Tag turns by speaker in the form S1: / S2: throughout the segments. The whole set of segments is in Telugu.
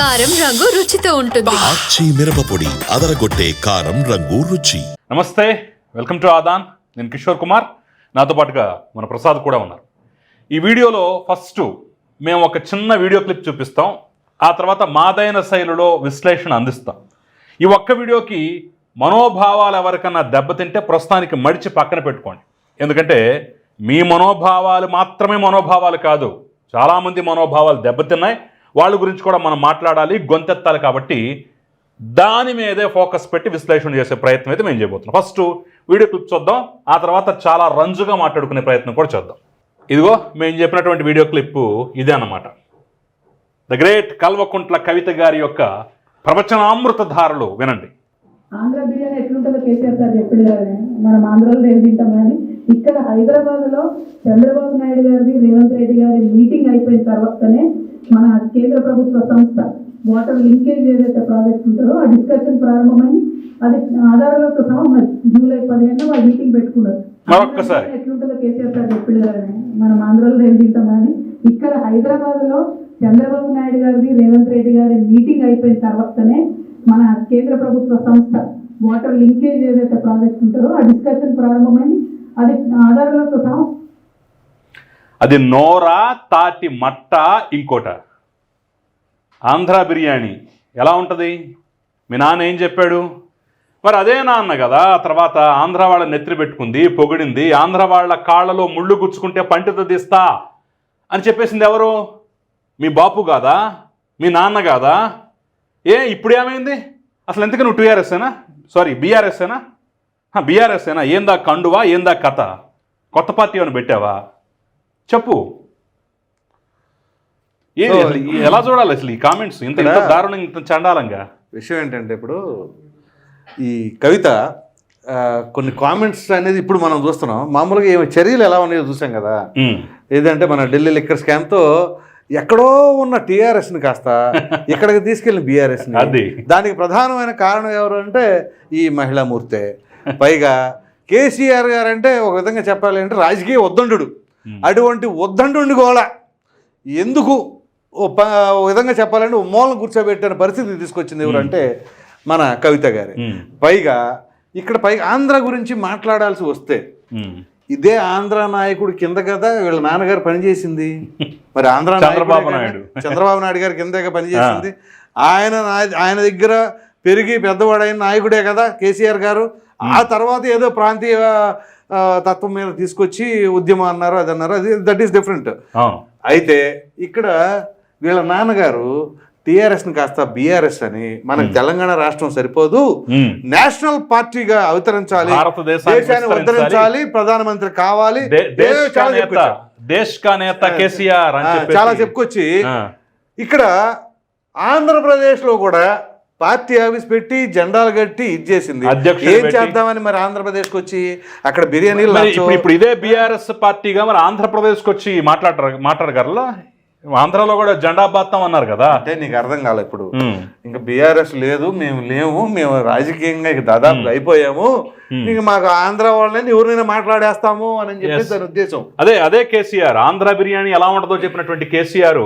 S1: కారం రంగు రుచితో ఉంటుంది.
S2: ఆచి మిరపపొడి అదరగొట్టే కారం రంగు రుచి.
S3: నమస్తే వెల్కమ్ టు ఆదాన్. నేను కిషోర్ కుమార్. నాతో పాటుగా మన ప్రసాద్ కూడా ఉన్నారు. ఈ వీడియోలో ఫస్ట్ మేము ఒక చిన్న వీడియో క్లిప్ చూపిస్తాం. ఆ తర్వాత మాదైన శైలిలో విశ్లేషణ అందిస్తాం. ఈ ఒక్క వీడియోకి మనోభావాలు ఎవరికన్నా దెబ్బతింటే ప్రస్తుతానికి మడిచి పక్కన పెట్టుకోండి. ఎందుకంటే మీ మనోభావాలు మాత్రమే మనోభావాలు కాదు. చాలామంది మనోభావాలు దెబ్బతిన్నాయి. వాళ్ళ గురించి కూడా మనం మాట్లాడాలి గొంతెత్తాలి కాబట్టి దాని మీదే ఫోకస్ పెట్టి విశ్లేషణ చేసే ప్రయత్నం అయితే మేము చేయబోతున్నాం. ఫస్ట్ వీడియో క్లిప్ చూద్దాం ఆ తర్వాత చాలా రంజుగా మాట్లాడుకునే ప్రయత్నం కూడా చేద్దాం. ఇదిగో మేము చెప్పినటువంటి వీడియో క్లిప్ ఇదే అన్నమాట. ద గ్రేట్ కల్వకుంట్ల కవిత గారి యొక్క ప్రవచనామృత ధారలు వినండి.
S4: ఆంధ్ర బిర్యానీ ఎట్లుంటుందో కేసీఆర్ సార్ చెప్పిండు కదా మనం ఆంధ్రలో ఏం తింటాం కానీ ఇక్కడ హైదరాబాద్లో చంద్రబాబు నాయుడు గారిది రేవంత్ రెడ్డి గారి మీటింగ్ అయిపోయిన తర్వాతనే మన కేంద్ర ప్రభుత్వ సంస్థ వాటర్ లింకేజ్ ఏదైతే ప్రాజెక్ట్ ఉంటుందో ఆ డిస్కషన్ ప్రారంభమైంది. అది ఆధారాలతో సహా ఉన్నది. జూలై పదిహేను వాళ్ళు మీటింగ్ పెట్టుకున్నారు. ఎట్లుంటుందో కేసీఆర్ సార్ చెప్పిండు కదా మనం ఆంధ్రలో ఏం తింటాం కానీ ఇక్కడ హైదరాబాద్లో చంద్రబాబు నాయుడు గారిది రేవంత్ రెడ్డి గారి మీటింగ్ అయిపోయిన తర్వాతనే మన కేంద్ర ప్రభుత్వ సంస్థ వాటర్ లింకేజ్ ఏదైతే ప్రాజెక్ట్ ఉంటారో ఆ డిస్కషన్ ప్రారంభమైంది. అది ఆధారాలతో సహా
S3: అది నోరా తాటి మట్ట ఇంకోట. ఆంధ్ర బిర్యానీ ఎలా ఉంటుంది? మీ నాన్న ఏం చెప్పాడు? మరి అదే నాన్న కదా తర్వాత ఆంధ్ర వాళ్ళ నెత్తి పెట్టుకుంది పొగిడింది ఆంధ్ర వాళ్ళ కాళ్ళలో ముళ్ళు గుచ్చుకుంటే పంటితో తీస్తా అని చెప్పేసింది ఎవరు? మీ బాపు కాదా? మీ నాన్న కాదా? ఏ ఇప్పుడు ఏమైంది? అసలు ఎందుకు నువ్వు టీఆర్ఎస్ఏనా సారీ బీఆర్ఎస్ఏనా బీఆర్ఎస్ఏనా ఏందా కండువా? ఏందా కథ? కొత్త పార్టీ ఏమైనా పెట్టావా? చెప్పు. ఏ
S5: So,
S3: అసలు ఈ- ఎలా చూడాలి అసలు ఈ కామెంట్స్ ఇంత ఇంత
S5: ఇక్కడ-
S3: దారుణంగా ఇంత చండాలంగా?
S5: విషయం ఏంటంటే ఇప్పుడు ఈ కవిత ఆ, కొన్ని కామెంట్స్ అనేది ఇప్పుడు మనం చూస్తున్నాం. మామూలుగా ఏమి చర్యలు ఎలా ఉన్నాయో చూసాం కదా.
S3: ఉమ్.
S5: ఏదంటే మన ఢిల్లీ లిక్కర్ స్కామ్తో ఎక్కడో ఉన్న టీఆర్ఎస్ని కాస్త ఇక్కడికి తీసుకెళ్ళిన బీఆర్ఎస్ని.
S3: అది.
S5: దానికి ప్రధానమైన కారణం ఎవరు అంటే ఈ మహిళా మూర్తే పైగా కేసీఆర్ గారు అంటే ఒక విధంగా చెప్పాలి అంటే రాజకీయ ఉద్దండు అటువంటి ఉద్దండు కూడా ఎందుకు విధంగా చెప్పాలంటే ఓ మూలను కూర్చోబెట్టిన పరిస్థితి తీసుకొచ్చింది ఎవరంటే మన కవిత గారి. పైగా ఇక్కడ పైగా ఆంధ్ర గురించి మాట్లాడాల్సి వస్తే. ఇదే ఆంధ్ర నాయకుడు కింద కదా వీళ్ళ నాన్నగారు పనిచేసింది. మరి ఆంధ్ర
S3: చంద్రబాబు నాయుడు.
S5: చంద్రబాబు నాయుడు గారి కింద పనిచేసింది. ఆయన ఆయన దగ్గర పెరిగి పెద్దవాడైన నాయకుడే కదా కేసీఆర్ గారు. ఆ తర్వాత ఏదో ప్రాంతీయ తత్వం మీద తీసుకొచ్చి ఉద్యమం అన్నారు అది అన్నారు. అది దట్ ఈస్ డిఫరెంట్ అయితే ఇక్కడ వీళ్ళ నాన్నగారు టీఆర్ఎస్ని కాస్త బీఆర్ఎస్ అని మనకు తెలంగాణ రాష్ట్రం సరిపోదు. నేషనల్ పార్టీగా అవతరించాలి. దేశాన్ని. ఉద్ధరించాలి ప్రధానమంత్రి కావాలి. చాలా చెప్పుకొచ్చి. ఇక్కడ ఆంధ్రప్రదేశ్లో కూడా పార్టీ ఆఫీస్ పెట్టి జెండాలు కట్టి ఇచ్చేసింది
S3: అధ్యక్షుడు
S5: ఏం చేద్దామని మరి ఆంధ్రప్రదేశ్కి వచ్చి అక్కడ బిర్యానీలు
S3: ఇప్పుడు ఇదే బీఆర్ఎస్ పార్టీగా మరి ఆంధ్రప్రదేశ్కి వచ్చి మాట్లాడరు మాట్లాడగలరా? ఆంధ్రాలో కూడా జెండా బాత్తాం అన్నారు కదా.
S5: అంటే నీకు అర్థం కాలే ఇప్పుడు. ఇంకా బీఆర్ఎస్ లేదు మేము లేము మేము రాజకీయంగా ఇక దాదాపు అయిపోయాము. ఇంక మాకు ఆంధ్ర వాళ్ళని ఎవరినైనా మాట్లాడేస్తాము అని చెప్పి. దాని ఉద్దేశం.
S3: అదే అదే కేసీఆర్ ఆంధ్ర బిర్యానీ ఎలా ఉంటుందో చెప్పినటువంటి కేసీఆర్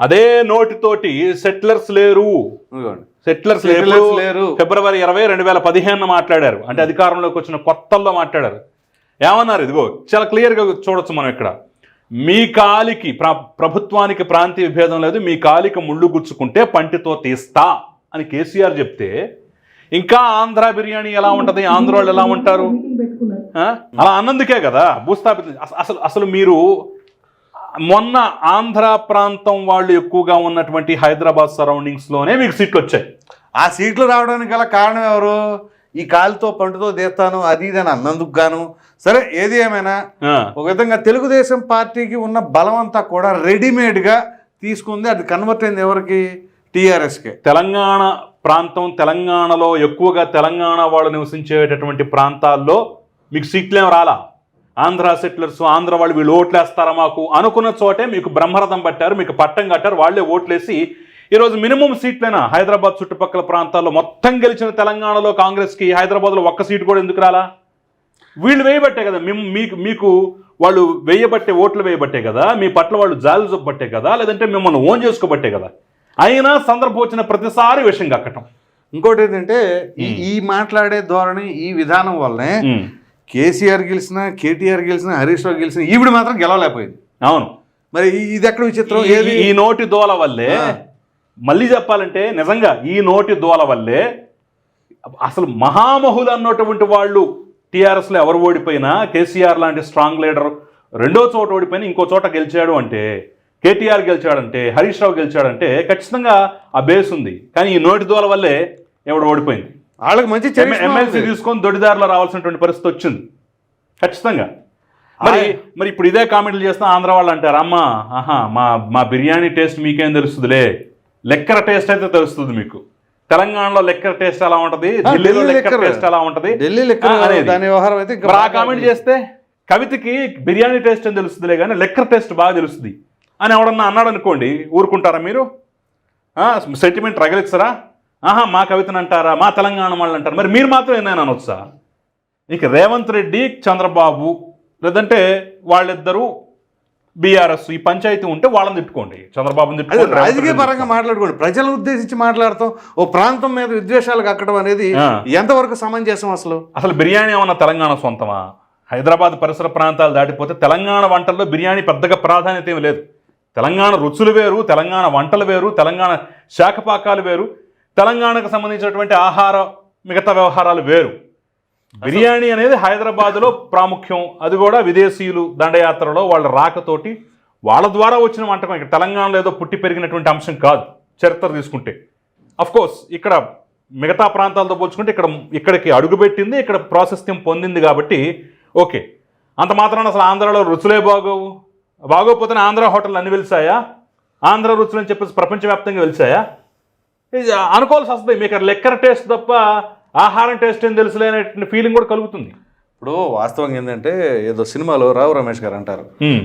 S3: అదే నోటితోటి సెటిలర్స్ లేరు. సెటిలర్స్ లేరు. ఫిబ్రవరి ఇరవై రెండు వేల పదిహేను మాట్లాడారు. అంటే అధికారంలోకి వచ్చిన కొత్తల్లో మాట్లాడారు. ఏమన్నారు? ఇదిగో చాలా క్లియర్గా చూడొచ్చు మనం ఇక్కడ. మీ కాలికి ప్ర ప్రభుత్వానికి ప్రాంతీయ విభేదం లేదు మీ కాలికి ముళ్ళు గుచ్చుకుంటే పంటితో తీస్తా అని కేసీఆర్ చెప్తే ఇంకా ఆంధ్ర బిర్యానీ ఎలా ఉంటది? ఆంధ్ర వాళ్ళు ఎలా ఉంటారు? అలా అన్నందుకే కదా భూస్థాపిత. అసలు అసలు మీరు మొన్న ఆంధ్ర ప్రాంతం వాళ్ళు ఎక్కువగా ఉన్నటువంటి హైదరాబాద్ సరౌండింగ్స్లోనే మీకు సీట్లు వచ్చాయి
S5: ఆ సీట్లు రావడానికి గల కారణం ఎవరు? ఈ కాలుతో పండుతో తీస్తాను అది ఇది అని అన్నందుకు గాను. సరే ఏది ఏమైనా ఒక విధంగా తెలుగుదేశం పార్టీకి ఉన్న బలం అంతా కూడా రెడీమేడ్గా తీసుకుంది అది కన్వర్ట్ అయింది ఎవరికి? టీఆర్ఎస్కే.
S3: తెలంగాణ ప్రాంతం తెలంగాణలో ఎక్కువగా తెలంగాణ వాళ్ళు నివసించేటటువంటి ప్రాంతాల్లో మీకు సీట్లు ఏం రాలా? ఆంధ్ర సెటిలర్స్ ఆంధ్ర వాళ్ళు వీళ్ళు ఓట్లేస్తారా మాకు? అనుకున్న చోటే మీకు బ్రహ్మరథం పట్టారు మీకు పట్టం కట్టారు వాళ్ళే ఓట్లేసి ఈరోజు మినిమం సీట్లైనా హైదరాబాద్ చుట్టుపక్కల ప్రాంతాల్లో మొత్తం గెలిచిన తెలంగాణలో కాంగ్రెస్కి హైదరాబాద్లో ఒక్క సీటు కూడా ఎందుకు రాలా? వీళ్ళు వేయబట్టే కదా మీకు మీకు వాళ్ళు వేయబట్టే ఓట్లు వేయబట్టే కదా మీ పట్ల వాళ్ళు జాలి చూపబట్టే కదా లేదంటే మిమ్మల్ని ఓన్ చేసుకోబట్టే కదా? అయినా సందర్భం వచ్చిన ప్రతిసారి విషయం కక్కటం.
S5: ఇంకోటి ఏంటంటే ఈ- మాట్లాడే ధోరణి ఈ విధానం వల్లనే. కేసీఆర్ గెలిచిన కేటీఆర్ గెలిచిన హరీష్ రావు గెలిచిన ఈవిడ మాత్రం గెలవలేకపోయింది.
S3: అవును.
S5: మరి ఇది ఎక్కడ విచిత్రం?
S3: ఈ-
S5: ఏది?
S3: ఈ నోటి దోల వల్లే. మళ్ళీ చెప్పాలంటే నిజంగా ఈ నోటి దోల వల్లే అసలు మహామహులు అన్నటువంటి వాళ్ళు టీఆర్ఎస్లో ఎవరు ఓడిపోయినా కేసీఆర్ లాంటి స్ట్రాంగ్ లీడర్ రెండో చోట ఓడిపోయినా ఇంకో చోట గెలిచాడు అంటే కేటీఆర్ గెలిచాడంటే హరీష్ రావు గెలిచాడంటే ఖచ్చితంగా ఆ బేస్ ఉంది. కానీ ఈ నోటి దోల వల్లే ఎవడు ఓడిపోయింది?
S5: వాళ్ళకి మంచి
S3: ఎమ్మెల్సీ. తీసుకొని దొడిదారిలో రావాల్సినటువంటి పరిస్థితి వచ్చింది. ఖచ్చితంగా. మరి మరి ఇప్పుడు ఇదే కామెంట్లు చేస్తే ఆంధ్ర వాళ్ళు అంటారు అమ్మా ఆహా మా మా బిర్యానీ టేస్ట్ మీకేం తెలుస్తుందిలే? లెక్కర టేస్ట్ అయితే తెలుస్తుంది మీకు. తెలంగాణలో లెక్కర టేస్ట్ ఎలా ఉంటది? ఢిల్లీలో
S5: ఢిల్లీ
S3: లెక్కర. టేస్ట్ ఎలా ఉంటది?
S5: ఢిల్లీ లెక్కర. దాని వ్యవహారం అయితే
S3: ఆ కామెంట్. చేస్తే కవితకి బిర్యానీ టేస్ట్ అని తెలుస్తుందిలే కానీ లెక్కర టేస్ట్ బాగా తెలుస్తుంది. అని ఎవడన్నా అన్నాడు అనుకోండి ఊరుకుంటారా మీరు? సెంటిమెంట్ రగలిచ్చరా? ఆహా మా కవితను అంటారా? మా తెలంగాణ వాళ్ళు అంటారు? మరి మీరు మాత్రం ఏమైనా అనొచ్చా? ఇక రేవంత్ రెడ్డి చంద్రబాబు లేదంటే వాళ్ళిద్దరూ బీఆర్ఎస్ ఈ పంచాయతీ ఉంటే వాళ్ళని తిట్టుకోండి. రేవంత్
S5: రాజకీయ పరంగా మాట్లాడుకోండి. ప్రజలను ఉద్దేశించి మాట్లాడతాం. ఓ ప్రాంతం మీద విద్వేషాలు కక్కడం అనేది. ఎంతవరకు సమంజసం అసలు?
S3: అసలు బిర్యానీ ఏమన్నా తెలంగాణ సొంతమా? హైదరాబాద్ పరిసర ప్రాంతాలు దాటిపోతే తెలంగాణ వంటల్లో బిర్యానీ పెద్దగా ప్రాధాన్యత ఏమి లేదు. తెలంగాణ రుచులు వేరు తెలంగాణ వంటలు వేరు తెలంగాణ శాఖపాకాలు వేరు. తెలంగాణకు సంబంధించినటువంటి ఆహార మిగతా వ్యవహారాలు వేరు. బిర్యానీ అనేది హైదరాబాద్లో ప్రాముఖ్యం. అది కూడా విదేశీయులు దండయాత్రలో వాళ్ళ రాకతోటి వాళ్ళ ద్వారా వచ్చిన వంటకం. ఇక్కడ తెలంగాణలో ఏదో పుట్టి పెరిగినటువంటి అంశం కాదు. చరిత్ర తీసుకుంటే. కోర్స్ ఇక్కడ మిగతా ప్రాంతాలతో పోల్చుకుంటే ఇక్కడ ఇక్కడికి అడుగుపెట్టింది ఇక్కడ ప్రాశస్త్యం పొందింది కాబట్టి ఓకే. అంత మాత్రాన అసలు ఆంధ్రాలో రుచులే బాగోవు. బాగోకపోతే ఆంధ్ర హోటల్ అన్ని వెలిసాయా? ఆంధ్ర రుచులు అని చెప్పేసి ప్రపంచవ్యాప్తంగా వెలిసాయా? అనుకోవాల్సి వస్తుంది. మీకు లెక్కర్ టేస్ట్ తప్ప ఆహారం టేస్ట్ ఏం తెలుసులేనటువంటి ఫీలింగ్ కూడా కలుగుతుంది
S5: ఇప్పుడు వాస్తవంగా ఏంటంటే ఏదో సినిమాలో రావు రమేష్ గారు అంటారు.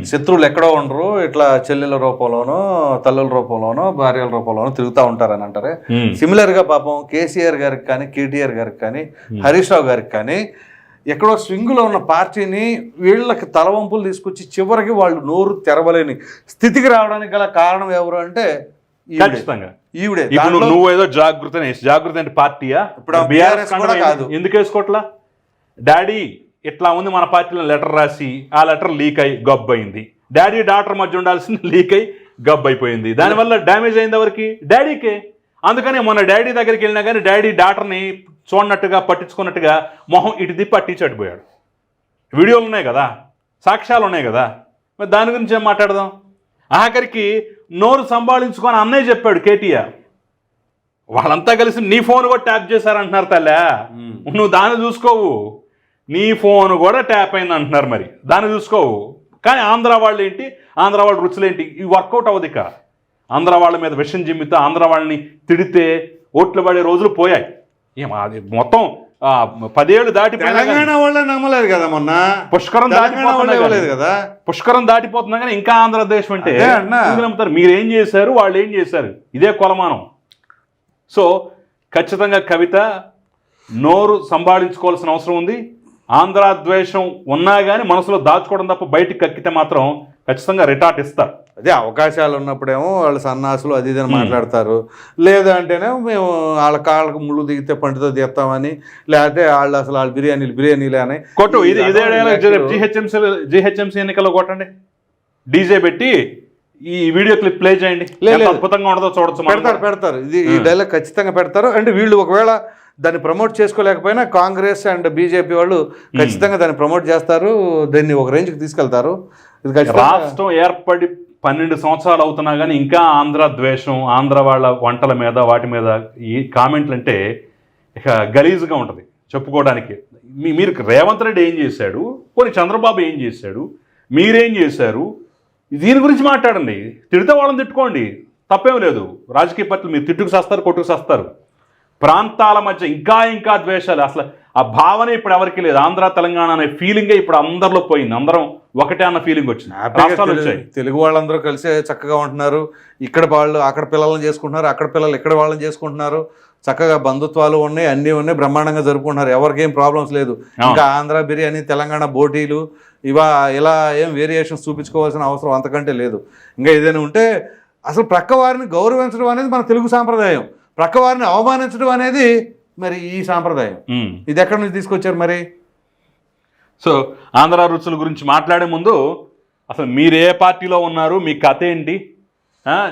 S5: శత్రువులు ఎక్కడో ఉండరు ఇట్లా చెల్లెల రూపంలోనో తల్లుల రూపంలోనో భార్యల రూపంలోనో తిరుగుతూ ఉంటారని అంటారే. సిమిలర్గా పాపం కేసీఆర్ గారికి కానీ కేటీఆర్ గారికి కానీ హరీష్ రావు గారికి కానీ ఎక్కడో స్వింగులో ఉన్న పార్టీని వీళ్ళకి తలవంపులు తీసుకొచ్చి చివరికి వాళ్ళు నోరు తెరవలేని స్థితికి రావడానికి గల కారణం ఎవరు అంటే.
S3: ఖచ్చితంగా.
S5: ఈవిడే.
S3: ఇప్పుడు నువ్వు ఏదో జాగృతి జాగృతి అంటే పార్టీయా?
S5: ఇప్పుడు
S3: కండవ
S5: కూడా
S3: ఎందుకు-
S5: కాదు.
S3: ఎందుకు వేసుకోవట్లా డాడీ ఇట్లా ఉంది మన పార్టీలో లెటర్ రాసి ఆ లెటర్ లీక్ అయి గబ్బు అయింది. డాడీ డాక్టర్ మధ్య ఉండాల్సింది లీక్ అయి గబ్బు అయిపోయింది. దానివల్ల డ్యామేజ్ అయింది ఎవరికి? డాడీకే. అందుకని మొన్న డాడీ దగ్గరికి వెళ్ళినా కానీ డాడీ డాక్టర్ని చూడనట్టుగా పట్టించుకున్నట్టుగా మొహం ఇటు తిప్పి అట్టి చడిపోయాడు వీడియోలు ఉన్నాయి కదా? సాక్ష్యాలు ఉన్నాయి కదా? మరి దాని గురించి ఏం మాట్లాడదాం? ఆఖరికి నోరు సంభాళించుకొని అన్నయ్య చెప్పాడు కేటీఆర్. వాళ్ళంతా కలిసి నీ ఫోన్ కూడా ట్యాప్ చేశారంటున్నారు తల్లే. నువ్వు దాన్ని చూసుకోవు. నీ ఫోన్ కూడా ట్యాప్ అయింది అంటున్నారు మరి. దాన్ని చూసుకోవు. కానీ ఆంధ్ర వాళ్ళు ఏంటి? ఆంధ్ర వాళ్ళ రుచులేంటి ఇవి వర్కౌట్ అవ్వదు ఇక. ఆంధ్ర వాళ్ళ మీద విషం జిమ్మితే ఆంధ్ర వాళ్ళని తిడితే ఓట్లు పడే రోజులు పోయాయి. ఏం అది మొత్తం పదేళ్ళు కానీ-
S5: తెలంగాణ వాళ్ళే నమ్మలేదు కదా మొన్న.
S3: పుష్కరం
S5: ఇవ్వలేదు కదా.
S3: పుష్కరం దాటిపోతున్నా కానీ ఇంకా ఆంధ్రదేశం అంటే నమ్ముతారు? మీరు ఏం చేశారు? వాళ్ళు ఏం చేశారు? ఇదే కొలమానం. సో ఖచ్చితంగా కవిత నోరు సంభాళించుకోవాల్సిన అవసరం ఉంది. ఆంధ్ర ద్వేషం ఉన్నా కానీ మనసులో దాచుకోవడం తప్ప బయటికి కక్కితే మాత్రం ఖచ్చితంగా రిటార్ట్ ఇస్తారు.
S5: అదే అవకాశాలు ఉన్నప్పుడేమో వాళ్ళు సన్నాసులు అది ఇది అని మాట్లాడతారు. లేదా అంటేనేమో మేము వాళ్ళ కాళ్ళకు ముళ్ళు దిగితే పంటితో తీస్తామని లేకపోతే వాళ్ళు అసలు వాళ్ళ బిర్యానీలు బిర్యానీలే అని.
S3: కొట్టు ఇది ఇదే జిహెచ్ఎంసీ జిహెచ్ఎంసీ ఎన్నికల్లో కొట్టండి. డీజే పెట్టి ఈ వీడియో క్లిప్ ప్లే చేయండి. అద్భుతంగా ఉండదో చూడొచ్చు
S5: పెడతారు. పెడతారు. ఇది ఈ డైలాగ్ ఖచ్చితంగా పెడతారు. అంటే వీళ్ళు ఒకవేళ దాన్ని ప్రమోట్ చేసుకోలేకపోయినా కాంగ్రెస్ అండ్ బీజేపీ వాళ్ళు ఖచ్చితంగా దాన్ని ప్రమోట్ చేస్తారు. దాన్ని ఒక రేంజ్కి తీసుకెళ్తారు.
S3: రాష్ట్రం ఏర్పడి పన్నెండు సంవత్సరాలు అవుతున్నా కానీ ఇంకా ఆంధ్ర ద్వేషం ఆంధ్ర వాళ్ళ వంటల మీద వాటి మీద ఈ కామెంట్లు అంటే ఇక గలీజ్గా ఉంటుంది చెప్పుకోవడానికి. మీ మీరు రేవంత్ రెడ్డి ఏం చేశాడు? పోనీ చంద్రబాబు ఏం చేశాడు? మీరేం చేశారు? దీని గురించి మాట్లాడండి. తిడితే వాళ్ళని తిట్టుకోండి. తప్పేం లేదు. రాజకీయ పార్టీలు మీరు తిట్టుకు సస్తారు కొట్టుకు సస్తారు. ప్రాంతాల మధ్య ఇంకా ఇంకా ద్వేషాలు. అసలు ఆ భావన ఇప్పుడు ఎవరికి లేదు. ఆంధ్ర తెలంగాణ అనే ఫీలింగే ఇప్పుడు అందరిలో పోయింది. అందరం ఒకటే అన్న ఫీలింగ్ వచ్చింది.
S5: తెలుగు- వాళ్ళందరూ కలిసి చక్కగా ఉంటున్నారు. ఇక్కడ వాళ్ళు అక్కడ పిల్లల్ని చేసుకుంటున్నారు. అక్కడ పిల్లలు ఇక్కడ వాళ్ళని చేసుకుంటున్నారు. చక్కగా బంధుత్వాలు ఉన్నాయి అన్నీ ఉన్నాయి బ్రహ్మాండంగా జరుపుకుంటున్నారు. ఎవరికి ఏం ప్రాబ్లమ్స్ లేదు ఇంకా ఆంధ్ర బిర్యానీ తెలంగాణ బోటీలు ఇవా ఇలా ఏం వేరియేషన్స్ చూపించుకోవాల్సిన అవసరం అంతకంటే లేదు. ఇంకా ఏదైనా ఉంటే అసలు ప్రక్క వారిని గౌరవించడం అనేది మన తెలుగు సాంప్రదాయం. ప్రక్క వారిని అవమానించడం అనేది మరి ఈ సాంప్రదాయం. ఇది ఎక్కడి నుంచి తీసుకొచ్చారు మరి?
S3: సో ఆంధ్ర రుచుల గురించి మాట్లాడే ముందు అసలు మీరు ఏ పార్టీలో ఉన్నారు మీ కథ ఏంటి?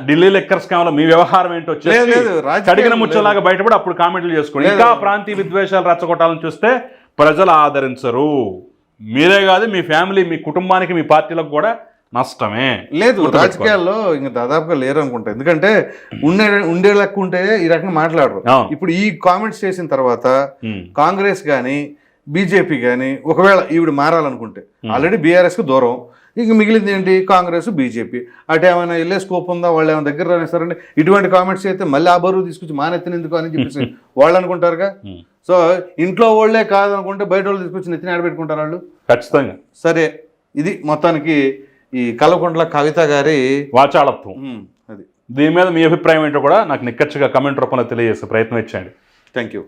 S3: ఢిల్లీ లెక్కర్ స్కామ్లో మీ వ్యవహారం ఏంటో కడిగిన ముచ్చలాగా బయటపడి అప్పుడు కామెంట్లు చేసుకోండి. ఇంకా ప్రాంతీయ విద్వేషాలు రెచ్చగొట్టాలని చూస్తే ప్రజలు ఆదరించరు. మీరే కాదు మీ ఫ్యామిలీ మీ కుటుంబానికి మీ పార్టీలకు కూడా నష్టమే.
S5: లేదు. రాజకీయాల్లో ఇంకా దాదాపుగా లేరు అనుకుంటా ఎందుకంటే ఉండే ఉండే లెక్క ఉంటే ఈ రకంగా మాట్లాడరు. ఇప్పుడు ఈ కామెంట్స్ చేసిన తర్వాత. కాంగ్రెస్ కానీ బీజేపీ కానీ ఒకవేళ ఈవిడ మారాలనుకుంటే ఆల్రెడీ బీఆర్ఎస్కి దూరం. ఇంక మిగిలింది ఏంటి? కాంగ్రెస్ బీజేపీ. అటు ఏమైనా వెళ్ళే స్కోప్ ఉందా? వాళ్ళు ఏమైనా దగ్గర రానిస్తారంటే ఇటువంటి కామెంట్స్ అయితే మళ్ళీ ఆ బరువు తీసుకొచ్చి మానెత్తిన ఎందుకు అని చెప్పేసి వాళ్ళు అనుకుంటారుగా. సో ఇంట్లో వాళ్ళే కాదనుకుంటే బయట వాళ్ళు తీసుకొచ్చి నెత్తిన ఆడబెట్టుకుంటారు వాళ్ళు?
S3: ఖచ్చితంగా.
S5: సరే. ఇది మొత్తానికి ఈ కల్వకుంట్ల కవిత గారి
S3: వాచాళత్వం
S5: అది.
S3: దీని మీద మీ అభిప్రాయం ఏంటో కూడా నాకు నిక్కచ్చిగా కమెంట్ రూపంలో తెలియజేసే ప్రయత్నం ఇచ్చేయండి.
S5: Thank you